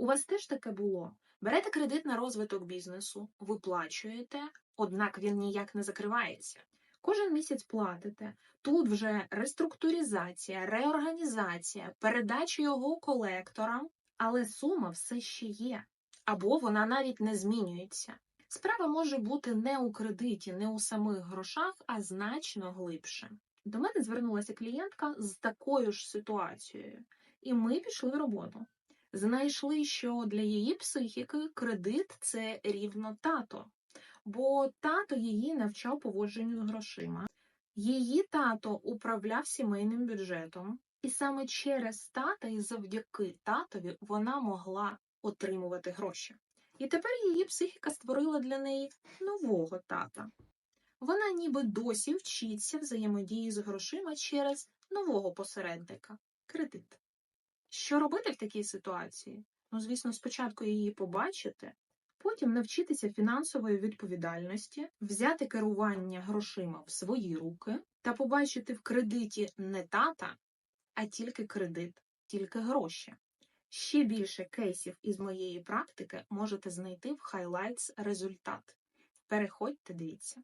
У вас теж таке було? Берете кредит на розвиток бізнесу, виплачуєте, однак він ніяк не закривається. Кожен місяць платите. Тут вже реструктуризація, реорганізація, передача його колекторам, але сума все ще є, або вона навіть не змінюється. Справа може бути не у кредиті, не у самих грошах, а значно глибше. До мене звернулася клієнтка з такою ж ситуацією, і ми пішли в роботу. Знайшли, що для її психіки кредит це рівно тато, бо тато її навчав поводженню з грошима. Її тато управляв сімейним бюджетом, і саме через тата і завдяки татові вона могла отримувати гроші. І тепер її психіка створила для неї нового тата. Вона ніби досі вчиться взаємодії з грошима через нового посередника кредит. Що робити в такій ситуації? Ну, звісно, спочатку її побачити, потім навчитися фінансової відповідальності, взяти керування грошима в свої руки та побачити в кредиті не тата, а тільки кредит, тільки гроші. Ще більше кейсів із моєї практики можете знайти в Highlights результат. Переходьте, дивіться.